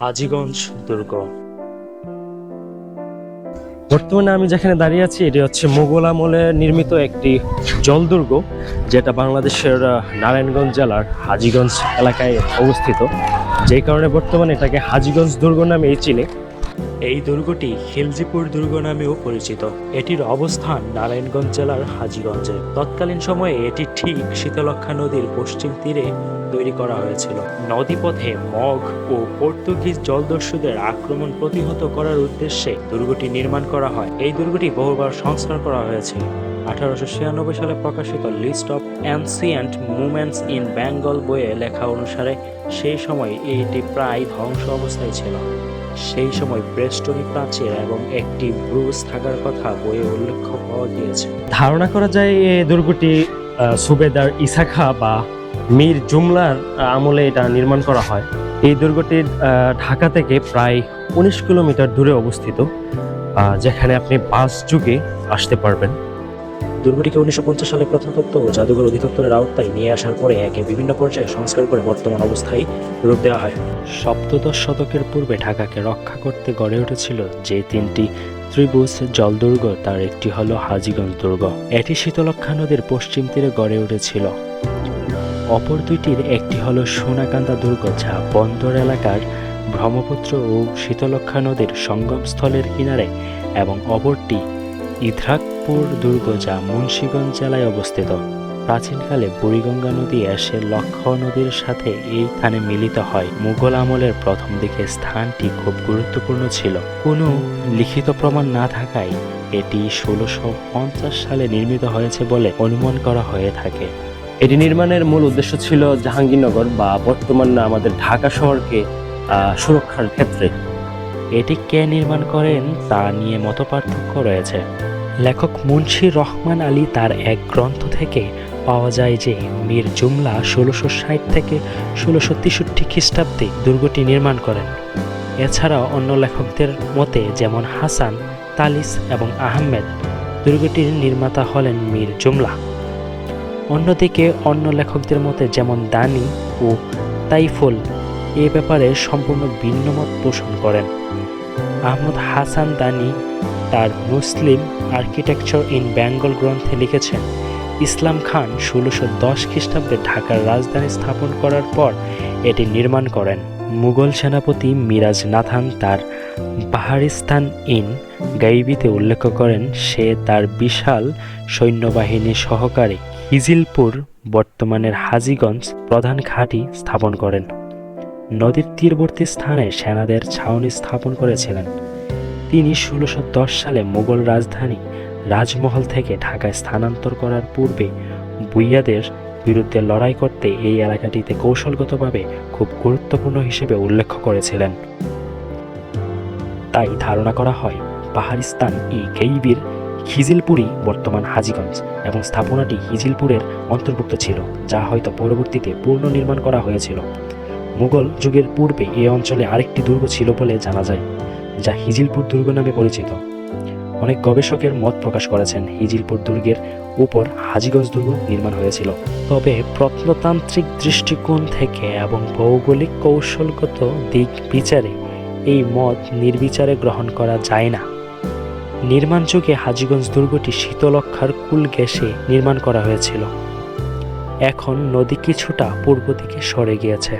হাজীগঞ্জ দুর্গ। বর্তমানে আমি যেখানে দাঁড়িয়ে আছি, এটি হচ্ছে মোগল আমলে নির্মিত একটি জল দুর্গ যেটা বাংলাদেশের নারায়ণগঞ্জ জেলার হাজিগঞ্জ এলাকায় অবস্থিত। যেই কারণে বর্তমানে এটাকে হাজিগঞ্জ দুর্গ নামে এই চিনে। এই দুর্গটি খিলজিপুর দুর্গ নামেও পরিচিত। এটির অবস্থান নারায়ণগঞ্জ জেলার হাজীগঞ্জে। তৎকালীন সময়ে এটি ঠিক শীতলক্ষা নদীর পশ্চিম তীরে তৈরি করা হয়েছিল। নদীপথে মগ ও পর্তুগিজ জলদস্যুদের আক্রমণ প্রতিহত করার উদ্দেশ্যে দুর্গটি নির্মাণ করা হয়। এই দুর্গটি বহুবার সংস্কার করা হয়েছে আঠারোশো ছিয়ানব্বই সালে প্রকাশিত list of ancient movements in Bengal বইয়ে লেখা অনুসারে, সেই সময় এটি প্রায় ধ্বংস অবস্থায় ছিল। সেই সময় ব্রেস্টনি প্রাচীর এবং একটি ব্রুজ থাকার কথা বইয়ে উল্লেখ পাওয়া গিয়েছে। ধারণা করা যায় এই দুর্গটি সুবেদার ইসাখা বা মীর জুমলার আমলে এটা নির্মাণ করা হয়। এই দুর্গটি ঢাকা থেকে প্রায় উনিশ কিলোমিটার দূরে অবস্থিত যেখানে আপনি বাস যুগে আসতে পারবেন। দুর্গটিকে উনিশশো পঞ্চাশ সালে প্রত্নতত্ত্ব ও জাদুঘর অধিদপ্তরের আওতায় নিয়ে আসার পরে একে বিভিন্ন পর্যায়ে সংস্কার করে বর্তমান অবস্থায় রূপ দেওয়া হয়। সপ্তদশ শতকের পূর্বে ঢাকাকে রক্ষা করতে গড়ে উঠেছিল যে তিনটি ত্রিভুজ জলদুর্গ তার একটি হল হাজিগঞ্জ দুর্গ। এটি শীতলক্ষা নদীর পশ্চিম তীরে গড়ে উঠেছিল। অপর দুইটির একটি হল সোনাকান্দা দুর্গ, যা বন্দর এলাকার ব্রহ্মপুত্র ও শীতলক্ষা নদীর সঙ্গমস্থলের কিনারে, এবং অপরটি ইদ্রাকপুর দুর্গ যা মুন্সীগঞ্জ জেলায় অবস্থিত। প্রাচীনকালে বুড়িগঙ্গা নদী এসে লক্ষ্য নদীর সাথে এই স্থানে মিলিত হয়। মুঘল আমলের প্রথম দিকে স্থানটি খুব গুরুত্বপূর্ণ ছিল। কোনো লিখিত প্রমাণ না থাকায় এটি ষোলোশো পঞ্চাশ সালে নির্মিত হয়েছে বলে অনুমান করা হয়ে থাকে। এটি নির্মাণের মূল উদ্দেশ্য ছিল জাহাঙ্গীরনগর বা বর্তমান আমাদের ঢাকা শহরকে সুরক্ষার ক্ষেত্রে। এটি কে নির্মাণ করেন তা নিয়ে মতপার্থক্য রয়েছে। লেখক মুন্সি রহমান আলী তার এক গ্রন্থ থেকে পাওয়া যায় যে মীর জুমলা ষোলোশো ষাট থেকে ষোলোশো তেষট্টি খ্রিস্টাব্দে দুর্গটি নির্মাণ করেন। এছাড়াও অন্য লেখকদের মতে যেমন হাসান, তালিস এবং আহমেদ, দুর্গটির নির্মাতা হলেন মীর জুমলা। অন্যদিকে অন্য লেখকদের মতে যেমন দানি ও তাইফুল এ ব্যাপারে সম্পূর্ণ ভিন্ন মত পোষণ করেন। আহমদ হাসান দানি তার মুসলিম আর্কিটেকচার ইন বেঙ্গল গ্রন্থে লিখেছেন, ইসলাম খান ষোলোশো দশ খ্রিস্টাব্দে ঢাকার রাজধানী স্থাপন করার পর এটি নির্মাণ করেন। মুঘল সেনাপতি মিরাজ নাথান তার পাহাড়িস্তান ইন গাইবিতে উল্লেখ করেন, সে তার বিশাল সৈন্যবাহিনী সহকারে হিজিলপুর বর্তমানের হাজীগঞ্জ প্রধান ঘাঁটি স্থাপন করেন। নদীর তীরবর্তী স্থানে সেনাদের ছাউনি স্থাপন করেছিলেন। তিনি ষোলোশো সালে মোগল রাজধানী রাজমহল থেকে ঢাকায় স্থানান্তর করার পূর্বে বুইয়াদের বিরুদ্ধে লড়াই করতে এই এলাকাটিতে কৌশলগতভাবে খুব গুরুত্বপূর্ণ হিসেবে উল্লেখ করেছিলেন। তাই ধারণা করা হয়, পাহাড়িস্তান ই গেইবির হিজিলপুরি বর্তমান হাজিগঞ্জ এবং স্থাপনাটি হিজিলপুরের অন্তর্ভুক্ত ছিল, যা হয়তো পরবর্তীতে পুনর্নির্মাণ করা হয়েছিল। মুঘল যুগের পূর্বে এই অঞ্চলে আরেকটি দুর্গ ছিল বলে জানা যায়। যা হিজিলপুর দুর্গ নামে পরিচিত। অনেক গবেষকের মত প্রকাশ করেছেন হিজিলপুর দুর্গের উপর হাজিগঞ্জ দুর্গ নির্মাণ হয়েছিল। তবে প্রত্নতান্ত্রিক দৃষ্টিকোণ থেকে এবং ভৌগোলিক কৌশলগত দিক বিচারে এই মত নির্বিচারে গ্রহণ করা যায় না। নির্মাণ যুগে হাজীগঞ্জ দুর্গটি শীতলক্ষার কুল গ্যাসে নির্মাণ করা হয়েছিল। এখন নদী কিছুটা পূর্ব দিকে সরে গিয়েছে।